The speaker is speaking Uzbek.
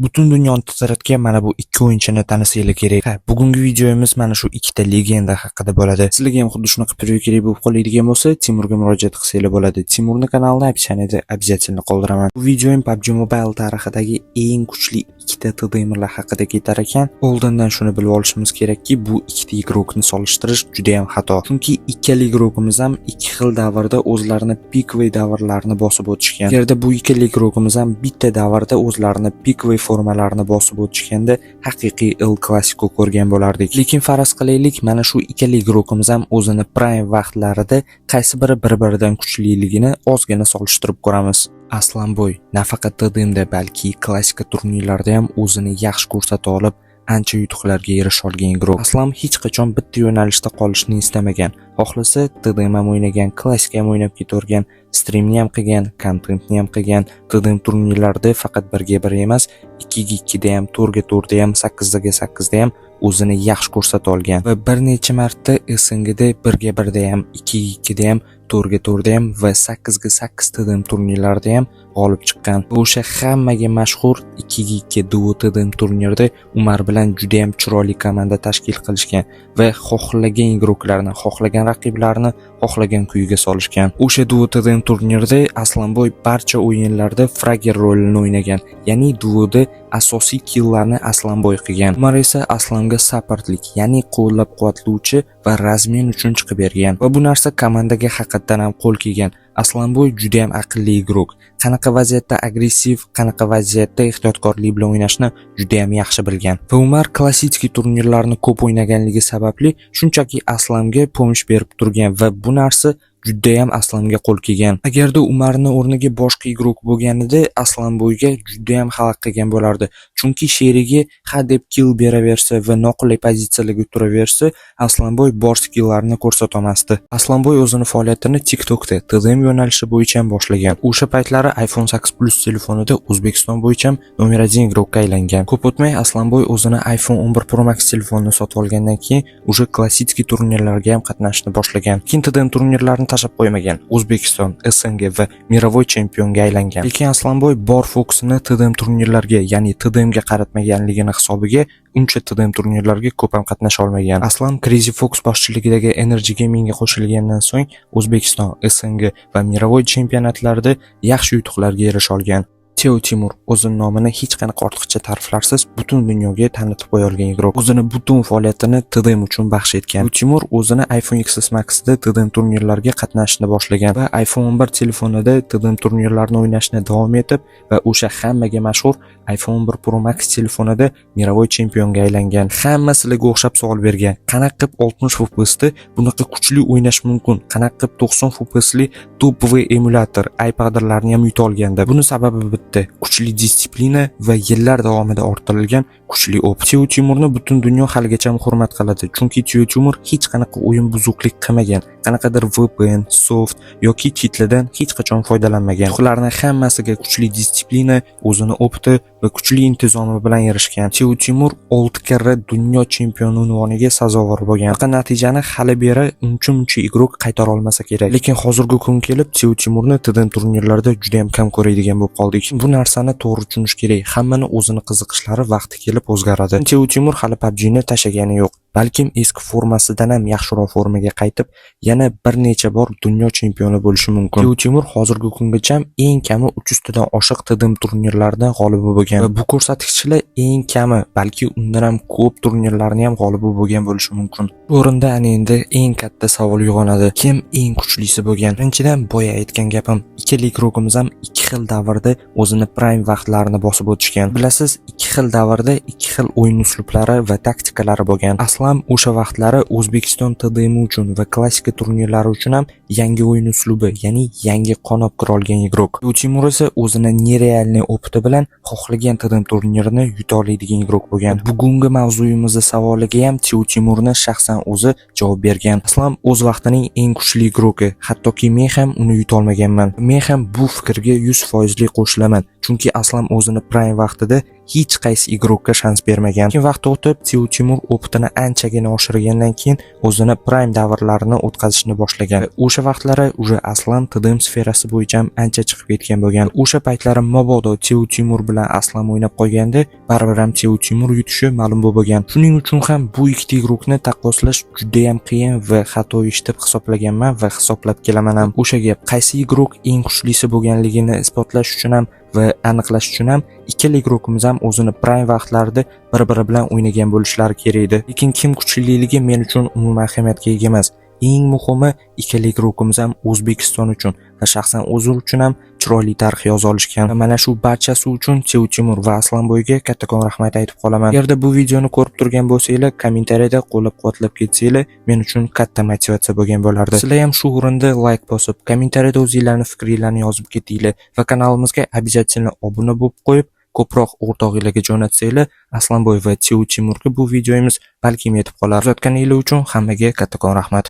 Butun dunyoni titratgan mana bu ikki o'yinchini tanishinglar kerak. Ha, bugungi videomiz mana shu ikkita legenda haqida bo'ladi. Sizlarga ham xuddi shunaqa preview kerak bo'lib qoladigan bo'lsa, Timurga murojaat qilsanglar bo'ladi. Timurni kanalida описаниеda обязательно qoldiraman. Bu videoim PUBG Mobile tarixidagi eng kuchli ikkita TDMlar haqida ketar ekan. Oldindan shuni bilib olishimiz kerakki, bu ikkita igrokni solishtirish juda ham xato. Chunki ikkala igrokimiz ham ikki xil davrda o'zlarini peak peakway davrlarini bosib o'tishgan. Yerda bu ikkala igrokimiz ham bitta davrda o'zlarini peak formalarni bosib o'tishganda haqiqiy El Clasico ko'rgan bo'lardik. Lekin faraz qilaylik, mana shu ikkala igrokimiz ham o'zini prime vaqtlarida qaysi biri bir-biridan kuchliligini ozgina solishtirib ko'ramiz. Aslanboy nafaqat TDMda, balki klassika turnirlarda ham o'zini yaxshi ko'rsata olib, ancha yutuqlarga erisha olgan igrok. Aslam hech qachon bitta yo'nalishda qolishni istamagan. Xohlasa TDM ham o'ynagan, klassika ham o'ynab ketavergan, streamni ham qilgan, kontentni ham qilgan. TDM turnirlarida faqat 1 ga 1 emas, 2 ga 2 da ham, 4 ga 4 da ham, 8 ga 8 da ham o'zini yaxshi ko'rsata olgan va bir necha marta SNGda 1 ga 1 da ham, 2 ga 2 da ham, 4 ga 4 da ham va 8 ga 8 TDM turnirlarida ham olib chiqqan. O'sha hammaga mashhur 2 ikki 2 duo turnirida Umar bilan juda ham chiroyli komanda tashkil qilishgan va xohlagan igroklarni, xohlagan raqiblarni xohlagan kuyiga solishgan. O'sha duo TDM turnirida Aslanboy barcha o'yinlarda frager rolini o'ynagan, ya'ni duoda asosiy killlarni Aslanboy qilgan. Umar esa aslanga supportlik, ya'ni qo'llab-quvvatlovchi va razmin uchun chiqib bergan. Va bu narsa komandaga haqiqatdan ham qo'l kelgan. Aslanboy juda ham aqlli igrok. Qanaqa vaziyatda agressiv, qanaqa vaziyatda ehtiyotkorlik bilan o'ynashni juda ham yaxshi bilgan. Va Umar klassik turnirlarni ko'p o'ynaganligi sababli shunchaki Aslamga pomosh berib turgan va bu narsa judayam Aslamga qo'l kelgan. Agarda Umarni o'rniga boshqa igrok bo'lganida Aslanboyga juda ham xalaq qilgan bo'lardi. Chunki sherigi ha deb kill beraversa va noqulay pozitsiyalarga o'tiraversa, Aslanboy bor skilllarini ko'rsata olmasdi. Aslanboy o'zini faoliyatini TikTokda TDM yo'nalishi bo'yicha ham boshlagan. O'sha paytlari iPhone 8 Plus telefonida O'zbekiston bo'yicha ham nomer 1 igrokka aylangan. Ko'p o'tmay Aslanboy o'zini iPhone 11 Pro Max telefonini sotib olgandan keyin o'sha klassik turnirlarga ham qatnashni boshlagan. Keyin TDM turnirlarini tashlab qo'ymagan. O'zbekiston, SNG va Mirovoy chempionga aylangan. Lekin Aslanboy bor fokusini TDM turnirlarga, ya'ni TDMga qaratmaganligini hisobiga uncha TDM turnirlarga ko'p ham qatnasha olmagan. Aslan Crazy Fox boshchiligidagi Energy Gamingga qo'shilgandan so'ng O'zbekiston, SNG va Mirovoy chempionatlarida yaxshi yutuqlarga erisha olgan. Teo Timur o'zini nomini hech qanaqa ortiqcha ta'riflarsiz butun dunyoga tanitib qo'ya olgan igrok. O'zini butun faoliyatini TDM uchun baxsh etgan. Timur o'zini iPhone XS Max'da TDM turnirlarga qatnashishni boshlagan va iPhone 11 telefonida TDM turnirlarini o'ynashni davom etib va o'sha hammaga mashhur iPhone 11 Pro Max telefonida Mirovoy chempionga aylangan. Hamma sizlarga o'xshab savol bergan. Qanaqa qilib 60 FPS da bunaqa kuchli o'ynash mumkin? Qanaqa qilib 90 FPSli to'p emulyator iPadlarni ham yuta olganda? Buni sababi bitta kuchli disiplina va yillar davomida orttirilgan kuchli o'p. Tio Timurni butun dunyo haligacha hurmat qiladi, chunki Tio Timur hech qanaqa o'yin buzuqlik qilmagan, qanaqadir VPN, soft yoki cheatlardan hech qachon foydalanmagan. Ularning hammasiga kuchli disiplina, o'zini opti va kuchli intizomi bilan erishgan. Tio Timur 6 karra dunyo chempioni unvoniga sazovor bo'lgan. Faqat natijani hali beri uncha-muncha igrok qaytara olmasa kerak. Lekin hozirgi kun kelib Tio Timurni TDM turnirlarida juda ham kam ko'radigan bo'lib qoldik. Bu narsani to'g'ri tushunish kerak. Hammani o'zini qiziqishlari vaqti kelib o'zgaradi. Tio Timur hali pabjini tashlagani yo'q. Balkim eski formasidan ham yaxshiroq formaga qaytib yana bir necha bor dunyo chempioni bo'lishi mumkin. Tio timur hozirgi kungacha eng kami 300 tadan oshiq tdm turnirlarida g'olibi bo'lgan. Va bu ko'rsatkichlar eng kami balki undan ham ko'p turnirlarni ham g'olibi bo'lgan bo'lishi mumkin. Bu o'rinda ana endi eng katta savol uyg'onadi. Kim eng kuchlisi bo'lgan? Birinchidan boya aytgan gapim. Ikkala igrokimiz ham ikki xil davrda o'zini prime vaqtlarini bosib o'tishgan. Bilasiz ikki xil davrda ikki xil o'yin uslublari va taktikalari bo'lgan. Aslan ham o'sha vaqtlari o'zbekiston tdm uchun va klassika turnirlari uchun ham yangi o'yin uslubi ya'ni yangi qonab kira olgan igrok u timur esa o'zini nerealniy opiti bilan xohlagan tdm turnirini yuta oladigan igrok bo'lgan. Bugungi mavzuyimizni savoliga ham tiu timurni shaxsan o'zi javob bergan. Aslan o'z vaqtining eng kuchli igroki hattoki men ham uni yuta olmaganman. Men ham bu fikrga yuz foizli qo'shilaman chunki aslam o'zini prime vaqtida hech qaysi igrokka shans bermagan. Keyin vaqt o'tib Tiu Timur opitini anchagina oshirgandan keyin o'zini prime davrlarini o'tkazishni boshlagan. O'sha vaqtlari уже Aslan TDM sferasi bo'yicha ham ancha chiqib ketgan bo'lgan. O'sha paytlari mabodo Tiu Timur bilan Aslan o'ynab qolganda, baribir ham Tiu Timur yutishi ma'lum bo'lgan. Shuning uchun ham bu ikkita igrokni taqqoslash juda ham qiyin va xato ish deb hisoblaganman va hisoblab kelaman ham. O'sha gap qaysi igrok eng kuchlisi bo'lganligini isbotlash uchun ham va aniqlash uchun ham ikkala igrokimiz ham o'zini prime vaqtlarida bir-biri bilan o'ynagan bo'lishlari kerak edi. Lekin kim kuchliligi men uchun umuman ahamiyatga ega emas. Eng muhimi ikkala igrokimiz ham O'zbekiston uchun va shaxsan o'zim uchun ham chiroyli tarix yoza olishgan. Mana shu barchasi uchun Tiu Timur va Aslanboyga kattakon rahmat aytib qolaman. Agarda bu videoni ko'rib turgan bo'lsanglar, kommentariyada qo'llab-quvvatlab ketsanglar, men uchun katta motivatsiya bo'lgan bo'lardi. Sizlar ham shu o'rinda like bosib, kommentariyada o'zingizlarning fikringlarni yozib ketinglar va kanalimizga обязательно obuna bo'lib qo'yib, ko'proq o'rtog'inglarga jo'natsanglar, Aslanboy va Tiu Timurga bu videomiz balkim yetib qolar. Kuzatganingiz uchun hammaga kattakon rahmat.